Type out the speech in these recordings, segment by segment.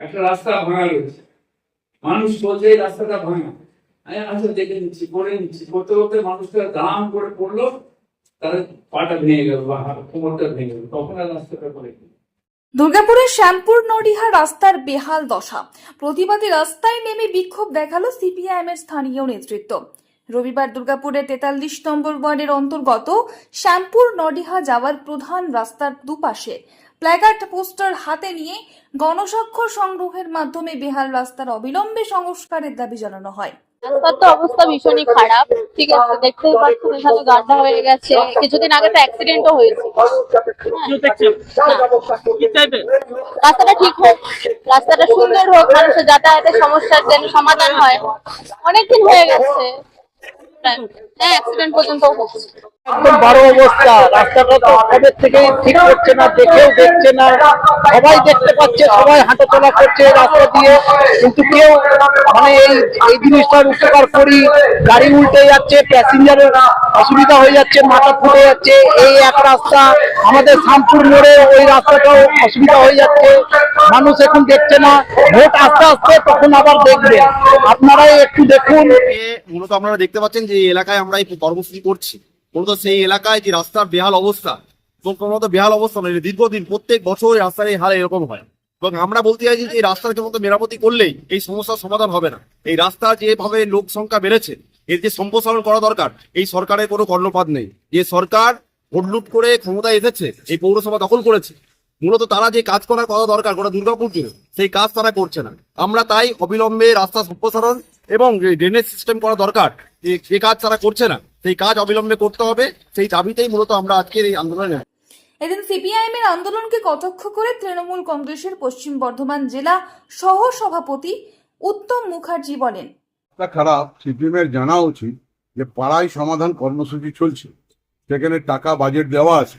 একটা রাস্তা ভাঙা রয়েছে। মানুষ বলছে, এই রাস্তাটা ভাঙা। আমি দেখে নিচ্ছি, করে নিচ্ছি। করতে করতে মানুষটা দাম করে পড়ল তার পাটা ভেঙে গেল বা কোমরটা ভেঙে গেল। তখন আর রাস্তাটা করে দুর্গাপুরের শ্যামপুর নডিহা রাস্তার বেহাল দশা। প্রতিবাদী রাস্তায় নেমে বিক্ষোভ দেখাল সিপিআইএম এর স্থানীয় নেতৃত্ব। রবিবার দুর্গাপুরের তেতাল্লিশ নম্বর ওয়ার্ডের অন্তর্গত শ্যামপুর নডিহা যাওয়ার প্রধান রাস্তার দুপাশে প্ল্যাকার্ড পোস্টার হাতে নিয়ে গণস্বাক্ষর সংগ্রহের মাধ্যমে বেহাল রাস্তার অবিলম্বে সংস্কারের দাবি জানানো হয়। রাস্তার তো অবস্থা ভীষণই খারাপ, ঠিক আছে, দেখতেই পাচ্ছেন, এখানে গাড্ডা হয়ে গেছে, কিছুদিন আগে তো অ্যাক্সিডেন্টও হয়েছে। রাস্তাটা ঠিক হোক, রাস্তাটা সুন্দর হোক, মানুষের যাতায়াতের সমস্যার যেন সমাধান হয়। অনেকদিন হয়ে গেছে that হ্যাঁ অ্যাক্সিডেন্ট পর্যন্ত হচ্ছে। একদম বারো অবস্থা রাস্তাটা তো কবে থেকে ঠিক হচ্ছে না দেখেও দেখছে না। সবাই দেখতে পাচ্ছে সবাই হাঁটাচলা করছে রাস্তা দিয়ে। কিন্তু কেউ মানে এই এই জিনিসটার উপকার করি গাড়ি উল্টে যাচ্ছে প্যাসেঞ্জারের অসুবিধা হয়ে যাচ্ছে মাথা ফুটে যাচ্ছে। এই এক রাস্তা আমাদের শামপুর মোড়ে ওই রাস্তাটাও অসুবিধা হয়ে যাচ্ছে। মানুষ এখন দেখছে না ভোট আস্তে আস্তে তখন আবার দেখবে। আপনারাই একটু দেখুন। মূলত আপনারা দেখতে পাচ্ছেন যে এলাকায় আমরা এই কর্মসূচি করছি। মূলত সেই এলাকায় যে রাস্তার বেহাল অবস্থা এবং ক্রমাগত বেহাল অবস্থা নয় দীর্ঘদিন প্রত্যেক বছর রাস্তার এই হাল এরকম হয়। এবং আমরা বলতে চাইছি যে এই রাস্তার মতো মেরামতি করলেই এই সমস্যার সমাধান হবে না। এই রাস্তা যেভাবে লোক সংখ্যা বেড়েছে, এর যে সম্প্রসারণ করা দরকার, এই সরকারের কোনো কর্ণপাত নেই। যে সরকার ভোট লুট করে ক্ষমতায় এসেছে, এই পৌরসভা দখল করেছে, মূলত তারা যে কাজ করার কথা দরকার গোটা দুর্গাপুর জুড়ে, সেই কাজ তারা করছে না। আমরা তাই অবিলম্বে রাস্তা সম্প্রসারণ এবং যে ড্রেনেজ সিস্টেম করা দরকার যে- যে কাজ তারা করছে না সেই কাজ অবিলম্বে করতে হবে সেই দাবিতেই মূলত আমরা আজকের এই আন্দোলনে এদিন সিপিআইএম এর আন্দোলনকে কটাক্ষ করে তৃণমূল কংগ্রেসের পশ্চিম বর্ধমান জেলা সহ সভাপতি উত্তম মুখার্জি বলেন তা খারাপ সিপিএমের জানা উচিত যে পাড়ায় সমাধান কর্মসূচি চলছে সেখানে টাকা বাজেট দেওয়া আছে।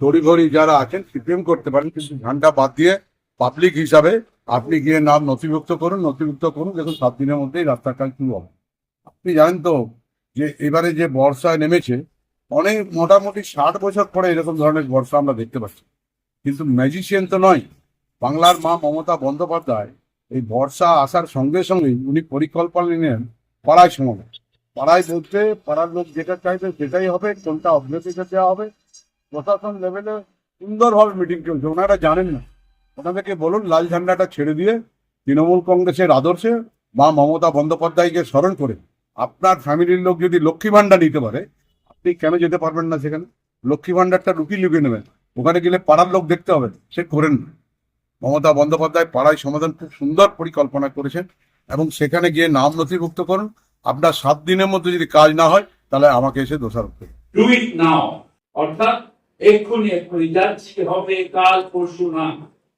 তড়িঘড়ি যারা আছেন সিপিএম করতে পারেন কিন্তু ঝান্ডা বাদ দিয়ে পাবলিক হিসাবে আপনি গিয়ে নাম নথিভুক্ত করুন নথিভুক্ত করুন, দেখুন সাত দিনের মধ্যেই রাস্তার কাজ শুরু হবে। আপনি জানেন তো যে এবারে যে বর্ষায় নেমেছে, অনেক মোটামুটি ষাট বছর পরে এরকম ধরনের বর্ষা আমরা দেখতে পাচ্ছি। কিন্তু ম্যাজিশিয়ান তো নয়। বাংলার মা মমতা বন্দ্যোপাধ্যায় এই বর্ষা আসার সঙ্গে সঙ্গেই উনি পরিকল্পনা নিলেন পাড়ায় সমাবেশ। পাড়ায় বলতে পাড়ার লোক যেটা চাইবে সেটাই হবে, কোনটা অগ্রাধিকার দেওয়া হবে। প্রশাসন লেভেলে সুন্দরভাবে মিটিং চলছে, ওনারা জানেন না। ওনাদেরকে বলুন, লাল ঝান্ডাটা ছেড়ে দিয়ে তৃণমূল কংগ্রেসের আদর্শে মা মমতা বন্দ্যোপাধ্যায়কে স্মরণ করে আপনার ফ্যামিলির লোক যদি লক্ষ্মী ভান্ডার নিতে পারে, আপনি কেন যেতে পারবেন না সেখানে? লক্ষ্মী ভান্ডারটা লুকিয়ে লুকিয়ে নেবেন। ওখানে গেলে পাড়ার লোক দেখতে হবে, সে করেন না। মমতা বন্দ্যোপাধ্যায় পাড়ায় সমাধান খুব সুন্দর পরিকল্পনা করেছেন এবং সেখানে গিয়ে নাম নথিভুক্ত করুন। আপনার সাত দিনের মধ্যে যদি কাজ না হয়, তাহলে আমাকে এসে দোষারোপ করুন। ডু ইট নাও অর্থাৎ এক্ষুনি এক্ষুনি, যাচ্ছি হবে কাল পরশু না